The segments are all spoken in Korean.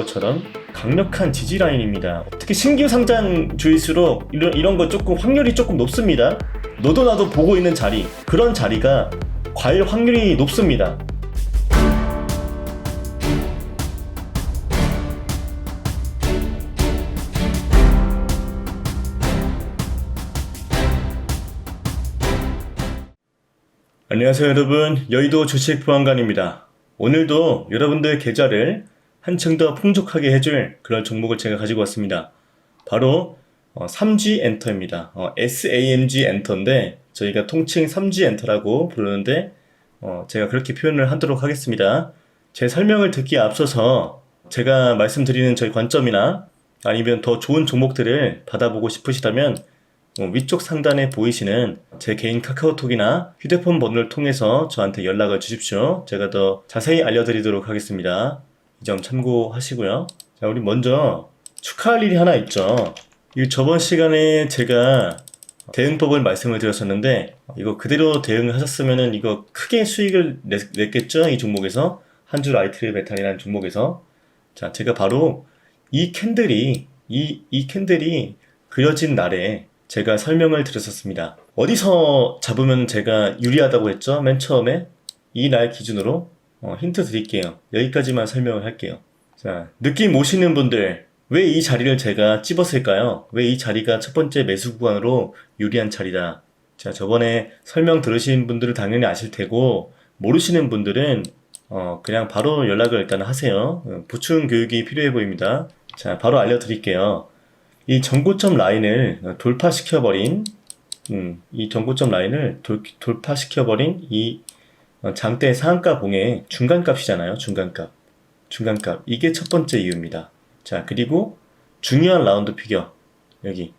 것처럼 강력한 지지 라인입니다. 특히 신규 상장 주일수록 이런 이런 거 조금 확률이 조금 높습니다. 너도 나도 보고 있는 자리 그런 자리가 과일 확률이 높습니다. 안녕하세요 여러분 여의도 주식 보안관입니다 오늘도 여러분들 계좌를 한층 더 풍족하게 해줄 그런 종목을 제가 가지고 왔습니다 바로 어, 3G 엔터입니다 어, SAMG 엔터인데 저희가 통칭 3G 엔터라고 부르는데 어, 제가 그렇게 표현을 하도록 하겠습니다 제 설명을 듣기에 앞서서 제가 말씀드리는 저희 관점이나 아니면 더 좋은 종목들을 받아보고 싶으시다면 어, 위쪽 상단에 보이시는 제 개인 카카오톡이나 휴대폰 번호를 통해서 저한테 연락을 주십시오. 제가 더 자세히 알려드리도록 하겠습니다. 이 점 참고하시고요. 자, 우리 먼저 축하할 일이 하나 있죠. 이 저번 시간에 제가 대응법을 말씀을 드렸었는데 이거 그대로 대응을 하셨으면은 이거 크게 수익을 냈, 냈겠죠? 이 종목에서 한 줄 아이트리 메탈이라는 종목에서 자, 제가 바로 이 캔들이 이, 이 캔들이 그려진 날에 제가 설명을 드렸었습니다. 어디서 잡으면 제가 유리하다고 했죠? 맨 처음에 이 날 기준으로 어, 힌트 드릴게요. 여기까지만 설명을 할게요. 자, 느낌 오시는 분들 왜 이 자리를 제가 찝었을까요? 왜 이 자리가 첫 번째 매수 구간으로 유리한 자리다. 자, 저번에 설명 들으신 분들은 당연히 아실 테고 모르시는 분들은 어, 그냥 바로 연락을 일단 하세요. 어, 보충 교육이 필요해 보입니다. 자, 바로 알려드릴게요. 이 전고점 라인을 돌파시켜버린, 음, 이 전고점 라인을 돌, 돌파시켜버린 이 어, 장대 상한가 봉의 중간값이잖아요. 중간값. 중간값. 이게 첫 번째 이유입니다. 자, 그리고 중요한 라운드 피겨. 여기.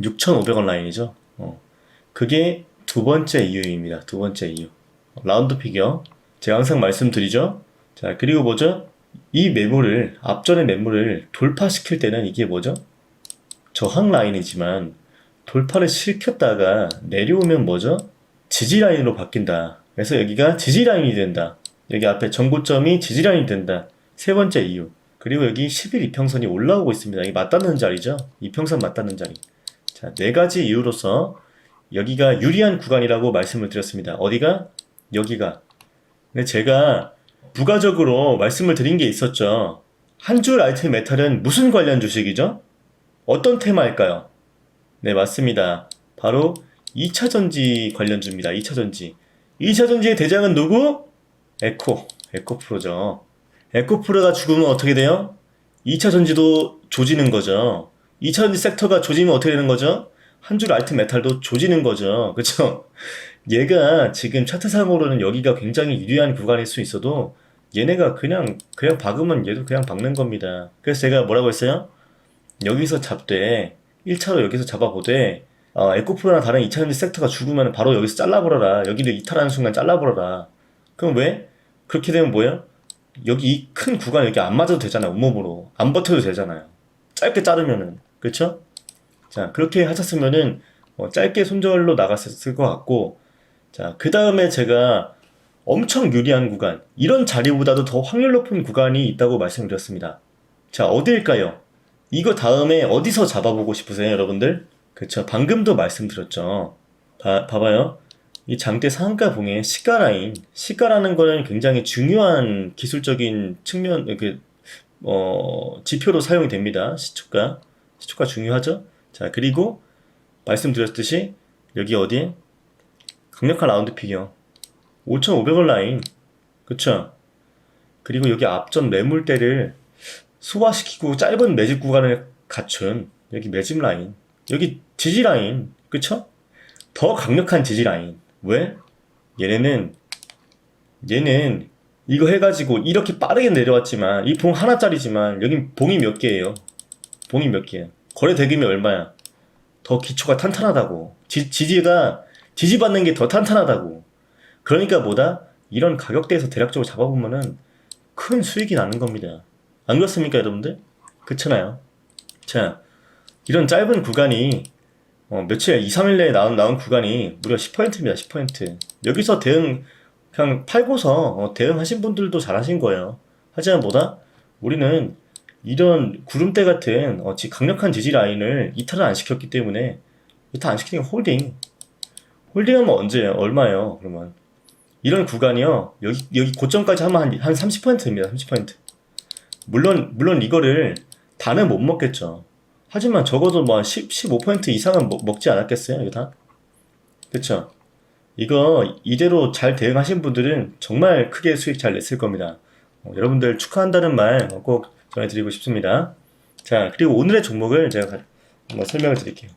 6,500원 라인이죠. 어. 그게 두 번째 이유입니다. 두 번째 이유. 라운드 피겨. 제가 항상 말씀드리죠. 자, 그리고 뭐죠? 이 매물을, 앞전의 매물을 돌파시킬 때는 이게 뭐죠? 저항 라인이지만 돌파를 시켰다가 내려오면 뭐죠? 지지 라인으로 바뀐다. 그래서 여기가 지지 라인이 된다. 여기 앞에 전고점이 지지 라인이 된다. 세 번째 이유. 그리고 여기 10일 이평선이 올라오고 있습니다. 이 맞닿는 자리죠. 이평선 맞닿는 자리. 자, 네 가지 이유로서 여기가 유리한 구간이라고 말씀을 드렸습니다. 어디가? 여기가. 근데 제가 부가적으로 말씀을 드린 게 있었죠. 한 줄 아이템 메탈은 무슨 관련 주식이죠? 어떤 테마일까요? 네, 맞습니다. 바로 2차전지 관련주입니다. 2차전지. 2차전지의 대장은 누구? 에코. 에코프로죠. 에코프로가 죽으면 어떻게 돼요? 2차 전지도 조지는 거죠. 2차 전지 섹터가 조지면 어떻게 되는 거죠? 한 줄 알트 메탈도 조지는 거죠. 그쵸? 얘가 지금 차트상으로는 여기가 굉장히 유리한 구간일 수 있어도 얘네가 그냥, 그냥 박으면 얘도 그냥 박는 겁니다. 그래서 제가 뭐라고 했어요? 여기서 잡되 1차로 여기서 잡아보되 어, 에코프로나 다른 2차 전지 섹터가 죽으면 바로 여기서 잘라버려라 여기를 이탈하는 순간 잘라버려라 그럼 왜? 그렇게 되면 뭐야? 여기 이 큰 구간 여기 안 맞아도 되잖아 온몸으로 안 버텨도 되잖아요 짧게 자르면은 그쵸? 자 그렇게 하셨으면은 어, 짧게 손절로 나갔을 것 같고 자 그 다음에 제가 엄청 유리한 구간 이런 자리보다도 더 확률 높은 구간이 있다고 말씀드렸습니다 자 어디일까요? 이거 다음에 어디서 잡아보고 싶으세요, 여러분들? 그쵸. 방금도 말씀드렸죠. 봐, 봐봐요. 이 장대 상한가 봉의 시가 라인. 시가라는 거는 굉장히 중요한 기술적인 측면, 그, 어, 지표로 사용이 됩니다. 시초가. 시초가 중요하죠? 자, 그리고 말씀드렸듯이 여기 어디에? 강력한 라운드 피겨. 5,500원 라인. 그쵸? 그리고 여기 앞전 매물대를 소화시키고 짧은 매집 구간을 갖춘 여기 매집 라인 여기 지지 라인 그쵸? 더 강력한 지지 라인 왜? 얘네는 얘는 이거 해가지고 이렇게 빠르게 내려왔지만 이 봉 하나짜리지만 여긴 봉이 몇 개예요 봉이 몇 개야 거래 대금이 얼마야 더 기초가 탄탄하다고 지, 지지가 지지받는 게 더 탄탄하다고 그러니까 뭐다 이런 가격대에서 대략적으로 잡아보면은 큰 수익이 나는 겁니다 안 그렇습니까, 여러분들? 그렇잖아요. 자, 이런 짧은 구간이 어, 며칠, 2, 3일 내에 나온, 나온 구간이 무려 10%입니다, 10%. 여기서 대응, 그냥 팔고서 어, 대응하신 분들도 잘하신 거예요. 하지만 뭐다? 우리는 이런 구름대 같은 어, 지- 강력한 지지 라인을 이탈을 안 시켰기 때문에 이탈 안 시키는 게 홀딩. 홀딩하면 언제예요? 얼마예요? 그러면 이런 구간이요. 여기 여기 고점까지 하면 한, 한 30%입니다. 30%. 물론 물론 이거를 다는 못 먹겠죠. 하지만 적어도 뭐 10, 15% 이상은 먹, 먹지 않았겠어요? 이거 다? 그쵸? 이거 이대로 잘 대응하신 분들은 정말 크게 수익 잘 냈을 겁니다. 어, 여러분들 축하한다는 말 꼭 전해드리고 싶습니다. 자, 그리고 오늘의 종목을 제가 가- 한번 설명을 드릴게요.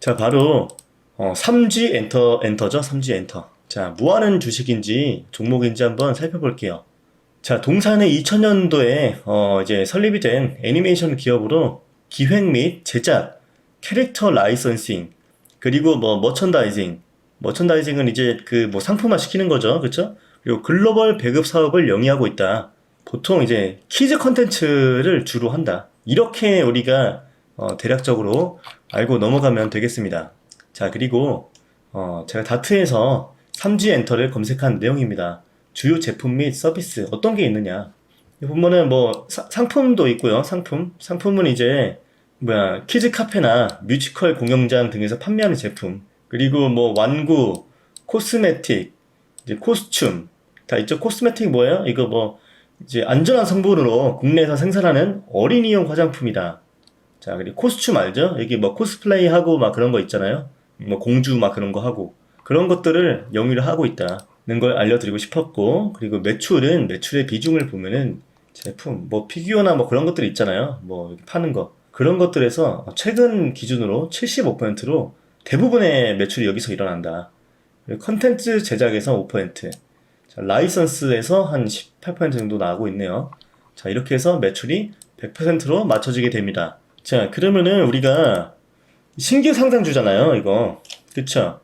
자, 바로 어, 3G 엔터, 엔터죠? 3G 엔터. 자, 뭐 하는 주식인지, 종목인지 한번 살펴볼게요. 자, 동사는 2000년도에 어, 이제 설립이 된 애니메이션 기업으로 기획 및 제작, 캐릭터 라이선싱, 그리고 뭐 머천다이징, 머천다이징은 이제 그 뭐 상품화 시키는 거죠. 그쵸? 그리고 글로벌 배급 사업을 영위하고 있다. 보통 이제 키즈 컨텐츠를 주로 한다. 이렇게 우리가 어, 대략적으로 알고 넘어가면 되겠습니다. 자, 그리고 어, 제가 다트에서 3G 엔터를 검색한 내용입니다. 주요 제품 및 서비스 어떤 게 있느냐? 여기 보면은 뭐 사- 상품도 있고요. 상품. 상품은 이제 뭐야 키즈 카페나 뮤지컬 공연장 등에서 판매하는 제품. 그리고 뭐 완구, 코스메틱, 이제 코스튬 다 있죠. 코스메틱 뭐예요? 이거 뭐 이제 안전한 성분으로 국내에서 생산하는 어린이용 화장품이다. 자, 그리고 코스튬 알죠? 여기 뭐 코스플레이 하고 막 그런 거 있잖아요. 뭐 공주 막 그런 거 하고 그런 것들을 영위를 하고 있다는 걸 알려드리고 싶었고 그리고 매출은 매출의 비중을 보면은 제품 뭐 피규어나 뭐 그런 것들 있잖아요. 뭐 파는 거 그런 것들에서 최근 기준으로 75%로 대부분의 매출이 여기서 일어난다. 컨텐츠 제작에서 5%, 자, 라이선스에서 한 18% 정도 나오고 있네요. 자, 이렇게 해서 매출이 100%로 맞춰지게 됩니다. 자, 그러면은 우리가 신규 상장주잖아요, 이거. 그쵸?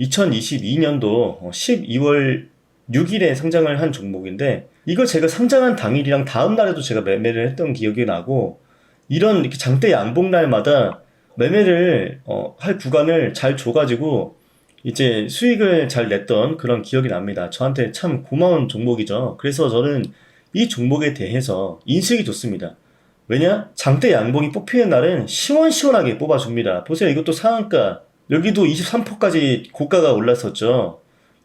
2022년도 12월 6일에 상장을 한 종목인데, 이거 제가 상장한 당일이랑 다음 날에도 제가 매매를 했던 기억이 나고, 이런 이렇게 장대 양봉 날마다 매매를 어, 할 구간을 잘 줘가지고, 이제 수익을 잘 냈던 그런 기억이 납니다. 저한테 참 고마운 종목이죠. 그래서 저는 이 종목에 대해서 인식이 좋습니다. 왜냐? 장대 양봉이 뽑히는 날은 시원시원하게 뽑아줍니다. 보세요. 이것도 상한가. 여기도 23%까지 고가가 올랐었죠.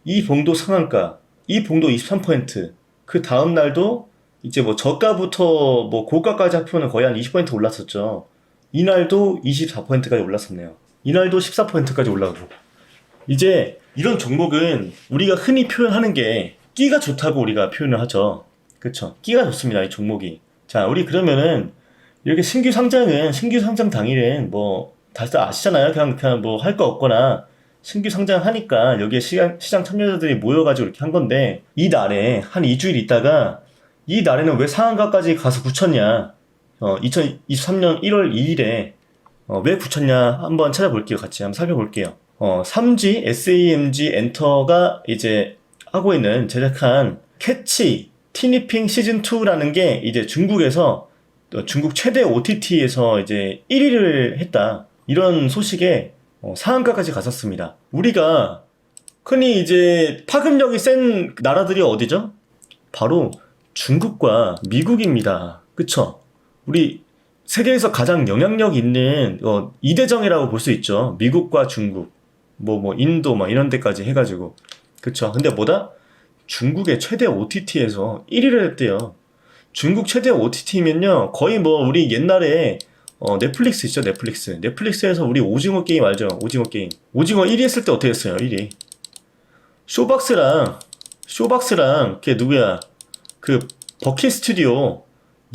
이 봉도 상한가. 이 봉도 23%. 그 다음 날도 이제 뭐 저가부터 뭐 고가까지 합하면 거의 한 20% 올랐었죠. 이날도 24%까지 올랐었네요. 이날도 14%까지 올라가고. 이제 이런 종목은 우리가 흔히 표현하는 게 끼가 좋다고 우리가 표현을 하죠. 그쵸? 끼가 좋습니다. 이 종목이. 자, 우리 그러면은 이렇게 신규 상장은 신규 상장 당일은 뭐 다들 아시잖아요. 그냥 그냥 뭐 할 거 없거나 신규 상장하니까 여기에 시장, 시장 참여자들이 모여가지고 이렇게 한 건데 이 날에 한 2주일 있다가 이 날에는 왜 상한가까지 가서 굳혔냐? 어, 2023년 1월 2일에 어, 왜 굳혔냐 한번 찾아볼게요. 같이 한번 살펴볼게요. 어, 3G SAMG 엔터가 이제 하고 있는 제작한 캐치 티니핑 시즌 2라는 게 이제 중국에서 어, 중국 최대 OTT에서 이제 1위를 했다. 이런 소식에 어, 상한가까지 갔었습니다. 우리가 흔히 이제 파급력이 센 나라들이 어디죠? 바로 중국과 미국입니다. 그쵸? 우리 세계에서 가장 영향력 있는 어, 이대정이라고 볼 수 있죠. 미국과 중국, 뭐뭐 인도 막 이런 데까지 해가지고 그쵸? 근데 뭐다? 중국의 최대 OTT에서 1위를 했대요. 중국 최대 OTT면요 거의 뭐 우리 옛날에 어, 넷플릭스 있죠 넷플릭스. 넷플릭스에서 우리 오징어 게임 알죠? 오징어 게임. 오징어 1위 했을 때 어떻게 했어요 1위? 쇼박스랑 쇼박스랑 걔 누구야? 그 버킷 스튜디오.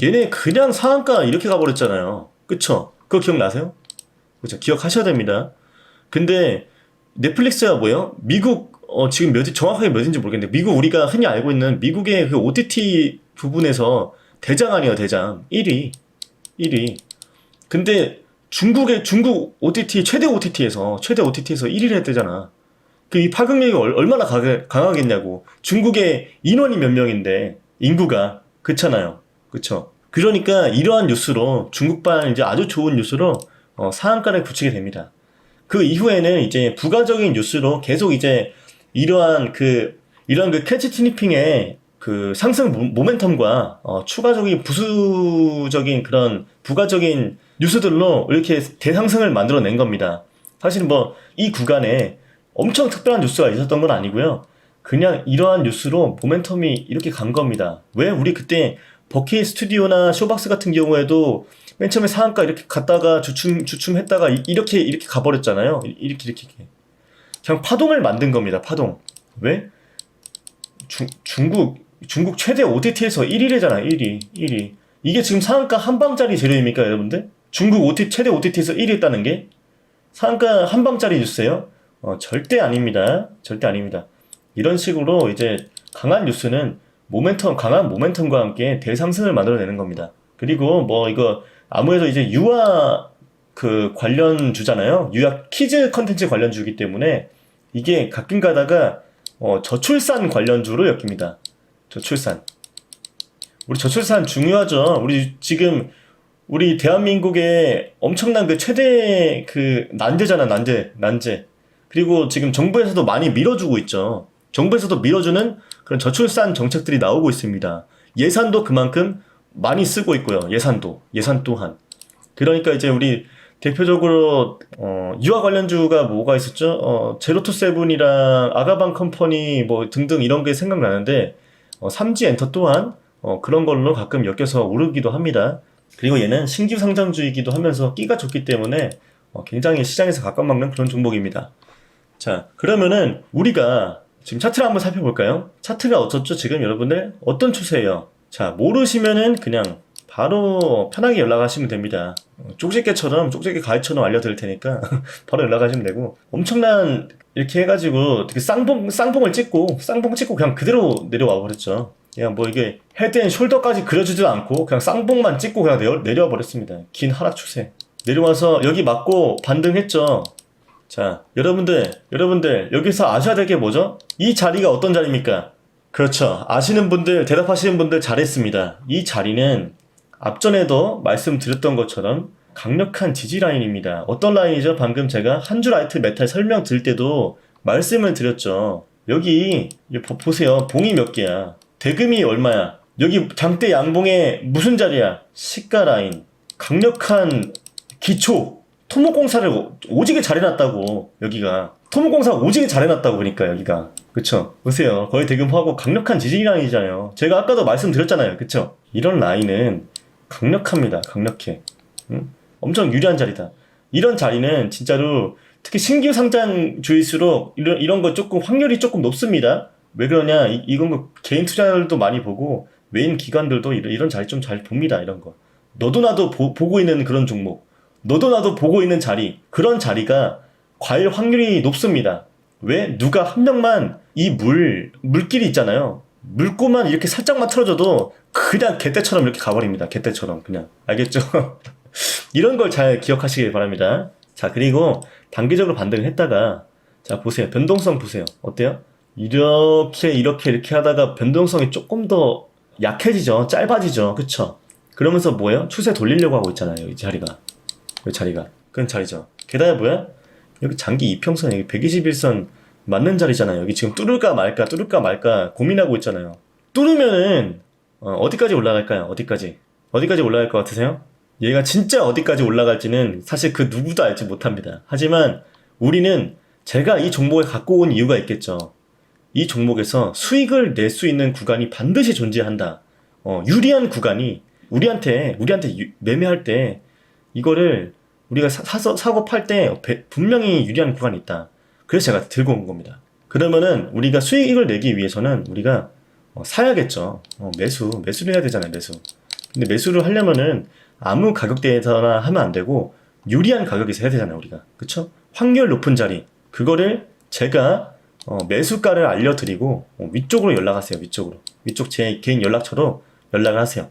얘네 그냥 상한가 이렇게 가버렸잖아요. 그쵸? 그거 기억나세요? 그쵸 기억하셔야 됩니다. 근데 넷플릭스가 뭐예요? 미국 어 지금 몇 정확하게 몇인지 모르겠는데 미국 우리가 흔히 알고 있는 미국의 그 OTT 부분에서 대장 아니에요 대장. 1위. 1위 근데 중국의 중국 OTT 최대 OTT에서 최대 OTT에서 1위를 했대잖아. 그 이 파급력이 얼- 얼마나 가- 강하겠냐고. 중국의 인원이 몇 명인데 인구가. 그렇잖아요. 그쵸? 그러니까 이러한 뉴스로 중국발 이제 아주 좋은 뉴스로 어, 상한가를 붙이게 됩니다. 그 이후에는 이제 부가적인 뉴스로 계속 이제 이러한 그 이러한 그 캐치 티니핑의 그 상승 모- 모멘텀과 어, 추가적인 부수적인 그런 부가적인 뉴스들로 이렇게 대상승을 만들어낸 겁니다. 사실 뭐 이 구간에 엄청 특별한 뉴스가 있었던 건 아니고요. 그냥 이러한 뉴스로 모멘텀이 이렇게 간 겁니다. 왜 우리 그때 버킷 스튜디오나 쇼박스 같은 경우에도 맨 처음에 상한가 이렇게 갔다가 주춤 주춤했다가 이- 이렇게 이렇게 가버렸잖아요. 이렇게 이렇게. 그냥 파동을 만든 겁니다. 파동. 왜? 중, 중국 중국 최대 OTT에서 1위래잖아요. 1위. 1위. 이게 지금 상한가 한 방짜리 재료입니까, 여러분들? 중국 OT, 최대 OTT에서 1위 했다는 게 상한가 한 방짜리 뉴스예요? 어, 절대 아닙니다. 절대 아닙니다. 이런 식으로 이제 강한 뉴스는 모멘텀, 강한 모멘텀과 함께 대상승을 만들어내는 겁니다. 그리고 뭐 이거 아무래도 이제 유아 그 관련 주잖아요. 유아 키즈 컨텐츠 관련주이기 때문에 이게 가끔 가다가 어, 저출산 관련 주로 엮입니다. 저출산. 우리 저출산 중요하죠. 우리 지금 우리 대한민국의 엄청난 그 최대 그 난제잖아, 난제, 난제. 그리고 지금 정부에서도 많이 밀어주고 있죠. 정부에서도 밀어주는 그런 저출산 정책들이 나오고 있습니다. 예산도 그만큼 많이 쓰고 있고요. 예산도, 예산 또한. 그러니까 이제 우리 대표적으로 어, 유아 관련주가 뭐가 있었죠? 어, 제로투 세븐이랑 아가방 컴퍼니 뭐 등등 이런 게 생각나는데 어, 삼지 엔터 또한 어, 그런 걸로 가끔 엮여서 오르기도 합니다. 그리고 얘는 신규 상장주이기도 하면서 끼가 좋기 때문에 어, 굉장히 시장에서 각광받는 그런 종목입니다. 자, 그러면은 우리가 지금 차트를 한번 살펴볼까요? 차트가 어떻죠? 지금 여러분들 어떤 추세예요? 자, 모르시면은 그냥 바로 편하게 연락하시면 됩니다. 어, 쪽집게처럼 쪽집게 가이드처럼 알려드릴 테니까 바로 연락하시면 되고 엄청난 이렇게 해가지고 되게 쌍봉 쌍봉을 찍고 쌍봉 찍고 그냥 그대로 내려와 버렸죠. 그냥 뭐 이게 헤드앤 숄더까지 그려주지도 않고 그냥 쌍봉만 찍고 그냥 내려, 내려와 버렸습니다. 긴 하락 추세. 내려와서 여기 맞고 반등했죠. 자, 여러분들, 여러분들, 여기서 아셔야 될 게 뭐죠? 이 자리가 어떤 자리입니까? 그렇죠. 아시는 분들, 대답하시는 분들 잘했습니다. 이 자리는 앞전에도 말씀드렸던 것처럼 강력한 지지 라인입니다. 어떤 라인이죠? 방금 제가 한줄 라이트 메탈 설명 드릴 때도 말씀을 드렸죠. 여기, 보세요. 봉이 몇 개야? 대금이 얼마야? 여기 장대 양봉의 무슨 자리야? 시가 라인. 강력한 기초. 토목공사를 오- 오지게 잘해놨다고 여기가 토목공사 오지게 잘해놨다고 그러니까 여기가 그쵸 보세요 거의 대금하고 강력한 지지 라인이잖아요 제가 아까도 말씀드렸잖아요 그쵸 이런 라인은 강력합니다 강력해 응? 엄청 유리한 자리다 이런 자리는 진짜로 특히 신규 상장 주일수록 이런 이런 거 조금 확률이 조금 높습니다 왜 그러냐 이, 이건 뭐 개인 투자자들도 많이 보고 외인 기관들도 이런, 이런 자리 좀 잘 봅니다 이런 거 너도 나도 보, 보고 있는 그런 종목 너도 나도 보고 있는 자리, 그런 자리가 과일 확률이 높습니다. 왜? 누가 한 명만 이 물, 물길이 있잖아요. 물고만 이렇게 살짝만 틀어줘도 그냥 개떼처럼 이렇게 가버립니다. 개떼처럼 그냥. 알겠죠? 이런 걸 잘 기억하시길 바랍니다. 자, 그리고 단기적으로 반등을 했다가, 자, 보세요. 변동성 보세요. 어때요? 이렇게, 이렇게, 이렇게 하다가 변동성이 조금 더 약해지죠. 짧아지죠. 그쵸? 그러면서 뭐예요? 추세 돌리려고 하고 있잖아요. 이 자리가. 이 자리가. 그런 자리죠. 게다가 뭐야? 여기 장기 이평선, 여기 121선 맞는 자리잖아요. 여기 지금 뚫을까 말까, 뚫을까 말까 고민하고 있잖아요. 뚫으면은, 어, 디까지 올라갈까요? 어디까지? 어디까지 올라갈 것 같으세요? 얘가 진짜 어디까지 올라갈지는 사실 그 누구도 알지 못합니다. 하지만 우리는 제가 이 종목을 갖고 온 이유가 있겠죠. 이 종목에서 수익을 낼 수 있는 구간이 반드시 존재한다. 어, 유리한 구간이 우리한테 우리한테 유- 매매할 때 이거를 우리가 사, 사서 사고 팔 때 분명히 유리한 구간이 있다. 그래서 제가 들고 온 겁니다. 그러면은 우리가 수익을 내기 위해서는 우리가 어, 사야겠죠. 어, 매수 매수를 해야 되잖아요. 매수. 근데 매수를 하려면은 아무 가격대에서나 하면 안 되고 유리한 가격에서 해야 되잖아요. 우리가 그쵸? 확률 높은 자리 그거를 제가 어, 매수가를 알려드리고 어, 위쪽으로 연락하세요. 위쪽으로 위쪽 제 개인 연락처로 연락을 하세요.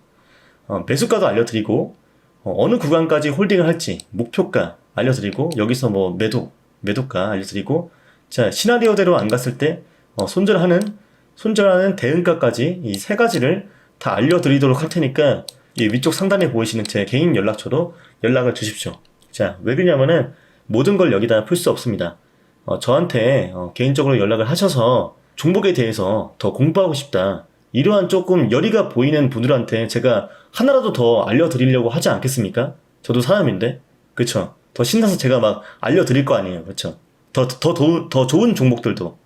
어, 매수가도 알려드리고 어, 느 구간까지 홀딩을 할지 목표가 알려드리고 여기서 뭐 매도 매도가 알려드리고 자 시나리오대로 안 갔을 때 어, 손절하는 손절하는 대응가까지 이 세 가지를 다 알려드리도록 할 테니까 이 위쪽 상단에 보이시는 제 개인 연락처로 연락을 주십시오. 자, 왜 그러냐면은 모든 걸 여기다 풀 수 없습니다. 어, 저한테 어, 개인적으로 연락을 하셔서 종목에 대해서 더 공부하고 싶다. 이러한 조금 열의가 보이는 분들한테 제가 하나라도 더 알려드리려고 하지 않겠습니까? 저도 사람인데. 그쵸? 더 신나서 제가 막 알려드릴 거 아니에요. 그쵸? 더, 더, 더, 더 좋은 종목들도.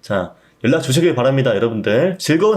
자, 연락 주시길 바랍니다. 여러분들 즐거운 하루